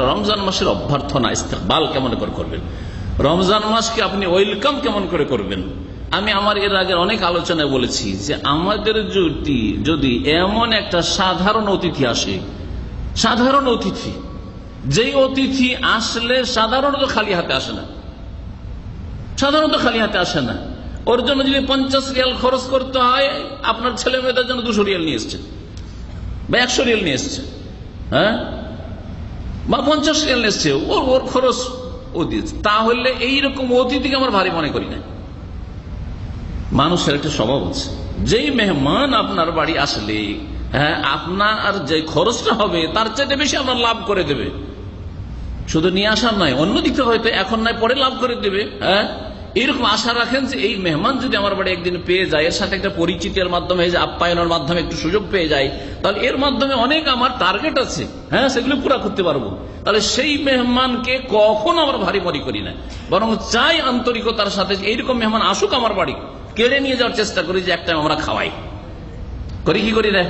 রমজান মাসের অভ্যর্থনা, ইস্তেকবাল কেমন করে করবেন? রমজান মাসকে আপনি ওয়েলকাম কেমন করে করবেন? আমি আমার এর আগের অনেক আলোচনায় বলেছি যে আমাদের যদি যদি এমন একটা সাধারণ অতিথি আসে, সাধারণ অতিথি, যেই অতিথি আসলে সাধারণত খালি হাতে আসে না। সাধারণত খালি হাতে আসে না। ওর জন্য যদি পঞ্চাশ রিয়াল খরচ করতে হয়, আপনার ছেলে মেয়েদের জন্য দুশো রিয়াল নিয়ে এসছে। বা একশো রিয়াল নিয়ে এসছে। হ্যাঁ? বা পঞ্চাশ রিয়াল এসছে ওর ওর খরচ ও দিয়েছে। তাহলে এইরকম অতিথিকে আমার ভারী মনে করি না। মানুষের একটা স্বভাব আছে। যেই মেহমান আপনার বাড়ি আসলে হ্যাঁ আপনার যে খরচটা হবে, তার চাইতে বেশি আপনার লাভ করে দেবে। শুধু নিয়ে আসার নয়, অন্যদিকে হয়তো এখন নয়, পরে লাভ করে দেবে হ্যাঁ? এরকম আশা রাখেন যে এই মেহমান যদি আমার বাড়ি একদিন পেয়ে যায়, এর সাথে একটা পরিচিতির মাধ্যমে আপ্যায়নের মাধ্যমে একটু সুযোগ পেয়ে যায়, তাহলে এর মাধ্যমে অনেক আমার টার্গেট আছে। হ্যাঁ সেগুলো পুরো করতে পারব। তাহলে সেই মেহমানকে কখন আমরা ভারী মরি করি না। বরং চাই আন্তরিকতার সাথে এইরকম মেহমান আসুক আমার বাড়ি, কেড়ে নিয়ে যাওয়ার চেষ্টা করি যে একটা আমরা খাওয়াই। করি কি করি না?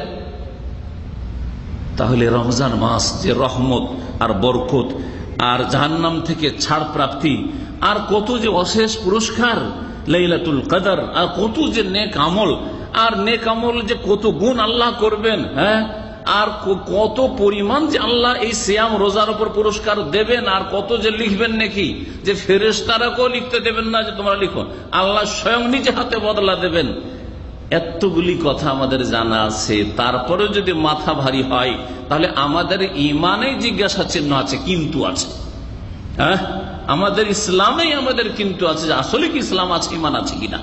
তাহলে রমজান মাস যে রহমত আর বরকত আর জাহান্নাম থেকে ছাড় প্রাপ্তি। আর কত যে অশেষ পুরস্কার, লাইলাতুল কাদার, আর কত যে নেক আমল, আর নেক আমল যে কত গুণ আল্লাহ করবেন হ্যাঁ? আর কত পরিমাণ যে আল্লাহ এই সিয়াম রোজার উপর পুরস্কার দেবেন, আর কত যে লিখবেন নাকি, যে ফেরেস্তারাকেও লিখতে দেবেন না, যে তোমরা লিখো। আল্লাহ স্বয়ং নিজে হাতে বদলা দেবেন। এতগুলি কথা আমাদের জানা আছে। তারপরে যদি মাথা ভারী হয়, তাহলে আমাদের ইমানে জিজ্ঞাসা চিহ্ন আছে, কিন্তু আছে। হ্যাঁ? আমাদের ইসলামেই আমাদের কিন্তু আছে যে আসলে কি ইসলাম আছে, ইমান আছে কিনা।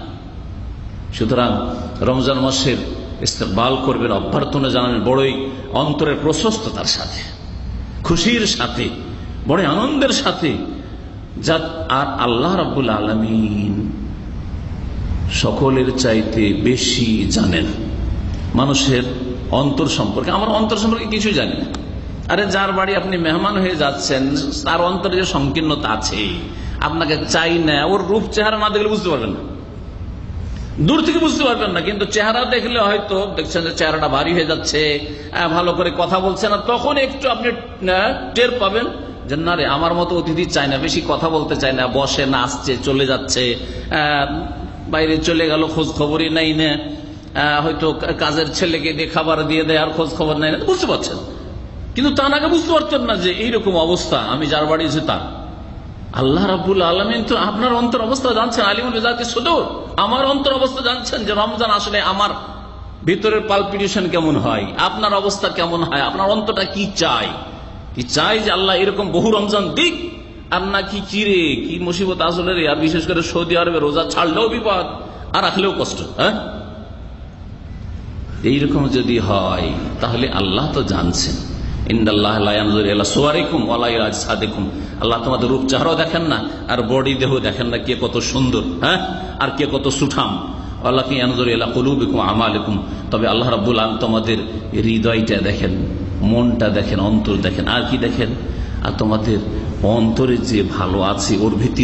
সুতরাং রমজান মাসের ইস্তেকবাল করবেন, অভ্যর্থনা জানাবেন, বড়ই অন্তরের প্রশস্ততার সাথে, খুশির সাথে বড় আনন্দের সাথে। যা আর আল্লাহ রাবুল আলমিন সকলের চাইতে বেশি জানেন। মানুষের অন্তর সম্পর্কে। আমার অন্তর সম্পর্কে কিছু জানি না। আরে যার বাড়ি আপনি মেহমান হয়ে যাচ্ছেন, তার অন্তরে যে সংকীর্ণতা আছে, আপনাকে চাই না, ওর রূপ, চেহারা না দেখলে বুঝতে পারবেন না। দূর থেকে বুঝতে পারবেন না, কিন্তু চেহারা দেখলে হয়তো দেখছেন যে চেহারাটা ভারী হয়ে যাচ্ছে ভালো করে কথা বলছে না, তখন একটু আপনি টের পাবেন যে না রে, আমার মতো অতিথি চায় না, বেশি কথা বলতে চায় না, বসে না আসছে চলে যাচ্ছে বাইরে চলে গেল খোঁজ খবরই নাই না। হয়তো কাজের ছেলেকে দিয়ে খাবার দিয়ে দেয়, আর খোঁজ খবর নাই না। বুঝতে পারছেন? কিন্তু তার আগে বুঝতে পারতেন না যে এইরকম অবস্থা, আমি যার বাড়ি যে তার। আল্লাহ রাবুল আলমিন তো আপনার অন্তর অবস্থা জানছেন, আলিমুল রেজাকে শুধু আমার অন্তর অবস্থা জানছেন যে রমজান আসলে আমার ভিতরের পালপিটিশন কেমন হয়, আপনার অবস্থা কেমন হয়, আপনার অন্তরটা কি চাই? কি চাই যে আল্লাহ এরকম বহু রমজান দিক আর না কি চিরে, কি মুসিবত আসলে রে? আর বিশেষ করে সৌদি আরবে রোজা ছাড়লেও বিপদ আর রাখলেও কষ্ট হ্যাঁ? এইরকম যদি হয়, তাহলে আল্লাহ তো জানছেন। আল্লাহ তোমাদের রূপ চেহারাও দেখেন না, আর বডি দেহ দেখেন না, কে কত সুন্দর হ্যাঁ? আর কে কত সুঠাম। আল্লাহ কি আনজর এলা কলুবিকুম আমালিকুম। তবে আল্লাহ রাবুল আলম তোমাদের হৃদয়টা দেখেন, মনটা দেখেন, অন্তর দেখেন, আর কি দেখেন? আর তোমাদের অন্তরে যে ভালো আছে ওর ভিত্তি